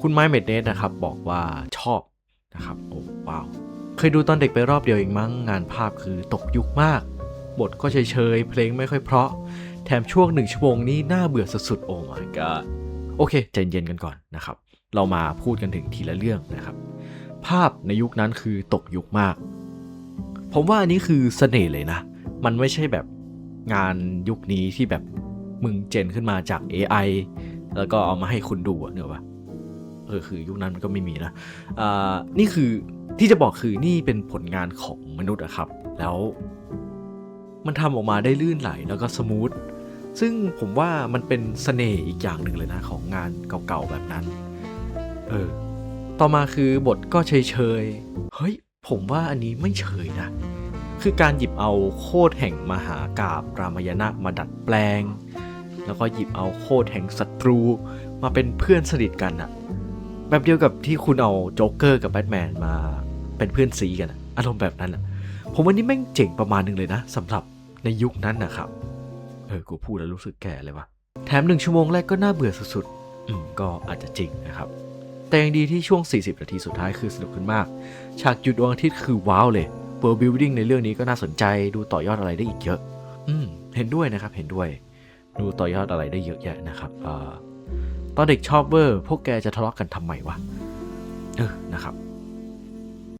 คุณไม้เมดเนสนะครับบอกว่าชอบนะครับโอ้ว้าว เคยดูตอนเด็กไปรอบเดียวเองมั้งงานภาพคือตกยุคมาก บทก็เฉยๆ เพลงไม่ค่อยเพราะ แถมช่วงหนึ่งชั่วโมงนี้น่าเบื่อสุดๆ โอ้ my god โอเคใจเย็นกันก่อนนะครับ เรามาพูดกันถึงทีละเรื่องนะครับ ภาพในยุคนั้นคือตกยุคมาก ผมว่าอันนี้คือเสน่ห์เลยนะ มันไม่ใช่แบบงานยุคนี้ที่แบบมึงเจนขึ้นมาจาก AI แล้วก็เอามาให้คุณดูเนอะปะ เออคือยุคนั้นมันก็ไม่มีนะอ่านี่คือที่จะบอกคือนี่เป็นผลงานของมนุษย์อะครับ แล้วมันทำออกมาได้ลื่นไหลแล้วก็สมูทซึ่งผมว่ามันเป็นเสน่ห์อีกอย่างหนึ่งเลยนะของงานเก่าๆแบบนั้น เออ ต่อมาคือบทก็เฉยๆ เฮ้ย ผมว่าอันนี้ไม่เฉยนะ คือการหยิบเอาโคดแห่งมหากาบรามยณะมาดัดแปลง แล้วก็หยิบเอาโคดแห่งศัตรู มาเป็นเพื่อนสนิทกันอะ แบบเดียวกับที่คุณเอาโจ๊กเกอร์กับแบทแมนมาเป็นเพื่อนซีกันอารมณ์แบบนั้นอะผมว่านี่แม่งเจ๋งประมาณนึงเลยนะสำหรับในยุคนั้นนะครับเออกูพูดแล้วรู้สึกแก่เลยวะแถมหนึ่งชั่วโมงแรกก็น่าเบื่อสุดๆ อืมก็อาจจะจริงนะครับ แต่ยังดีที่ช่วง 40 นาทีสุดท้ายคือสนุกขึ้นมาก ฉากหยุดดวงอาทิตย์คือว้าวเลย World Building ในเรื่องนี้ก็น่าสนใจดูต่อยอดอะไรได้อีกเยอะ อืม เห็นด้วยนะครับเห็นด้วย ดูต่อยอดอะไรได้เยอะแยะนะครับ ตอนเด็กชอบเวอร์ พวกแกจะทะเลาะกันทำไมวะ เออ นะครับ